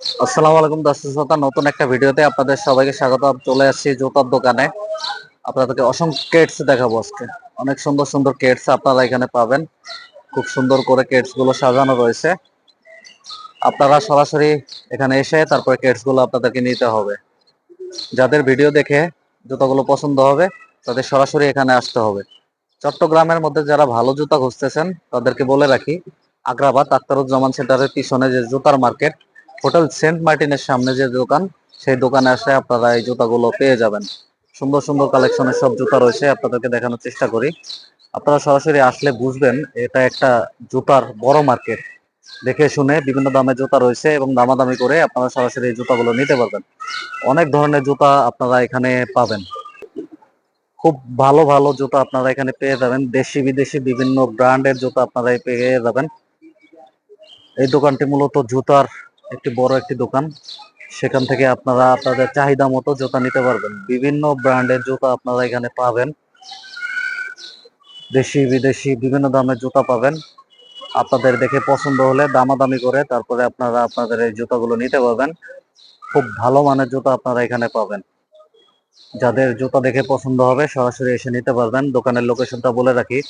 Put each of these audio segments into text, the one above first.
আসসালামু আলাইকুম দর্শক নতুন একটা ভিডিওতে আপনাদের সবাইকে স্বাগত চলে আসছি জুতার দোকানে। আপনাদেরকে অসংখ্য কেটস দেখাবো আজকে। অনেক সুন্দর সুন্দর কেটস আপনারা এখানে পাবেন। খুব সুন্দর করে কেটসগুলো সাজানো রয়েছে। আপনারা সরাসরি এখানে এসে তারপরে কেটসগুলো আপনাদেরকে নিতে হবে। যাদের ভিডিও দেখে জুতাগুলো পছন্দ হবে, তাদের সরাসরি এখানে আসতে হবে। চট্টগ্রামের মধ্যে যারা ভালো জুতা খুঁজতেছেন, তাদেরকে বলে রাখি, আগ্রাবাদ আক্তারুজ্জামান সেন্টারের পিছনে যে জুতার মার্কেট হোটেল সেন্ট মার্টিনের সামনে যে দোকান, সেই দোকানে আসলে আপনারা এই জুতাগুলো পেয়ে যাবেন। সুন্দর সুন্দর কালেকশনের সব জুতা রয়েছে, আপনাদেরকে দেখানোর চেষ্টা করি। আপনারা সরাসরি আসলে বুঝবেন, এটা একটা জুতার বড় মার্কেট। দেখে শুনে বিভিন্ন দামের জুতা রয়েছে এবং দামাদামি করে আপনারা সরাসরি এই জুতাগুলো নিতে পারবেন। অনেক ধরনের জুতা আপনারা এখানে পাবেন। খুব ভালো ভালো জুতা আপনারা এখানে পেয়ে যাবেন। দেশি, বিদেশি বিভিন্ন ব্র্যান্ডের জুতা আপনারা পেয়ে যাবেন। এই দোকানটি মূলত জুতার একটি বড় একটি দোকান। সেখান থেকে আপনারা আপনাদের চাহিদা মতো জুতা নিতে পারবেন। বিভিন্ন ব্র্যান্ডের জুতা আপনারা এখানে পাবেন। দেশি, বিদেশি বিভিন্ন দামের জুতা পাবেন। আপনাদের দেখে পছন্দ হলে দামাদামি করে তারপরে আপনারা আপনাদের এই জুতাগুলো নিতে পারবেন। খুব ভালো মানের জুতা আপনারা এখানে পাবেন। যাদের জুতা দেখে পছন্দ হবে সরাসরি এসে নিতে পারবেন। দোকানের লোকেশনটা বলে রাখি।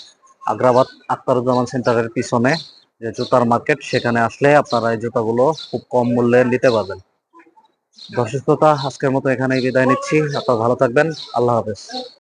আগ্রাবাদ আক্তারুজ্জামান সেন্টারের পিছনে। যে জুতার মার্কেট সেখানে আসলে আপনারা এই জুতাগুলো খুব কম মূল্যে নিতে পারবেন। দর্শক শ্রোতা আজকের মতো এখানেই বিদায় নিচ্ছি। আপনারা ভালো থাকবেন। আল্লাহ হাফেজ।